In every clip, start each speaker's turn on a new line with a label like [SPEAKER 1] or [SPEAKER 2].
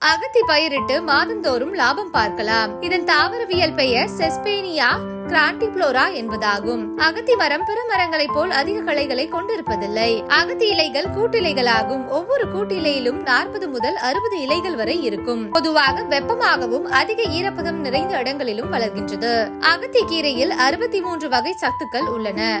[SPEAKER 1] அகத்தி பயிரிட்டு மாதந்தோறும் லாபம் பார்க்கலாம். இதன் தாவரவியல் பெயர் செஸ்பேனியா கிராண்டிப்ளோரா என்பதாகும். அகத்தி மரம் பிற மரங்களைப் போல் அதிக கிளைகளை கொண்டிருப்பதில்லை. அகத்தி இலைகள் கூட்டிலைகளாகும். ஒவ்வொரு கூட்டிலையிலும் நாற்பது முதல் அறுபது இலைகள் வரை இருக்கும். பொதுவாக வெப்பமாகவும் அதிக ஈரப்பதம் நிறைந்த இடங்களிலும் வளர்கின்றது. அகத்தி கீரையில் அறுபத்தி மூன்று வகை சத்துக்கள் உள்ளன.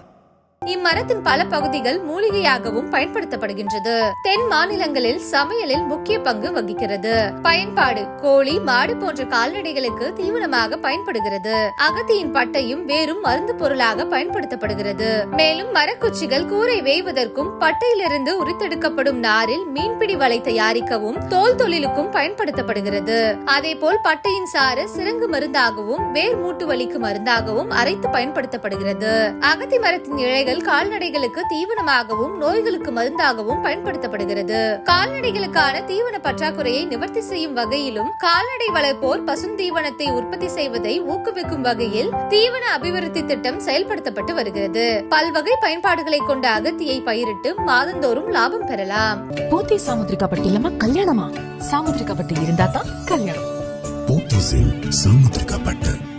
[SPEAKER 1] இம்மரத்தின் பல பகுதிகள் மூலிகையாகவும் பயன்படுத்தப்படுகின்றது. தென் மாநிலங்களில் சமையலில் முக்கிய பங்கு வகிக்கிறது. பயன்பாடு கோழி மாடு போன்ற கால்நடைகளுக்கு தீவனமாக பயன்படுகிறது. அகத்தியின் பட்டையும் வேறும் மருந்து பொருளாக பயன்படுத்தப்படுகிறது. மேலும் மரக்குச்சிகள் கூரை வேய்வதற்கும் பட்டையிலிருந்து உரித்தெடுக்கப்படும் நாரில் மீன்பிடி வலை தயாரிக்கவும் தோல் தொழிலுக்கும் பயன்படுத்தப்படுகிறது. அதே போல் பட்டையின் சாறு சிறங்கு மருந்தாகவும் வேர் மூட்டு வலிக்கு மருந்தாகவும் அரைத்து பயன்படுத்தப்படுகிறது. அகத்தி மரத்தின் இழைகள் கால்நடைகளுக்கு தீவனமாகவும் நோய்களுக்கு மருந்தாகவும் பயன்படுத்தப்படுகிறது. கால்நடைகளுக்கான தீவன பற்றாக்குறையை நிவர்த்தி செய்யும் வகையிலும் கால்நடை வளர்ப்போர் பசுந்தீவனத்தை உற்பத்தி செய்வதை ஊக்குவிக்கும் வகையில் தீவன அபிவிருத்தி திட்டம் செயல்படுத்தப்பட்டு வருகிறது. பல்வகை பயன்பாடுகளை கொண்ட அகத்தியை பயிரிட்டு மாதந்தோறும் லாபம் பெறலாம்.
[SPEAKER 2] போத்தி சாமுத்திரிகா பட்டு இல்லாம கல்யாணமா? சாமுத்திரிகா பட்டு இருந்தா தான் கல்யாணம்.
[SPEAKER 3] போத்தீஸில் சாமுத்திரிகா பட்டு.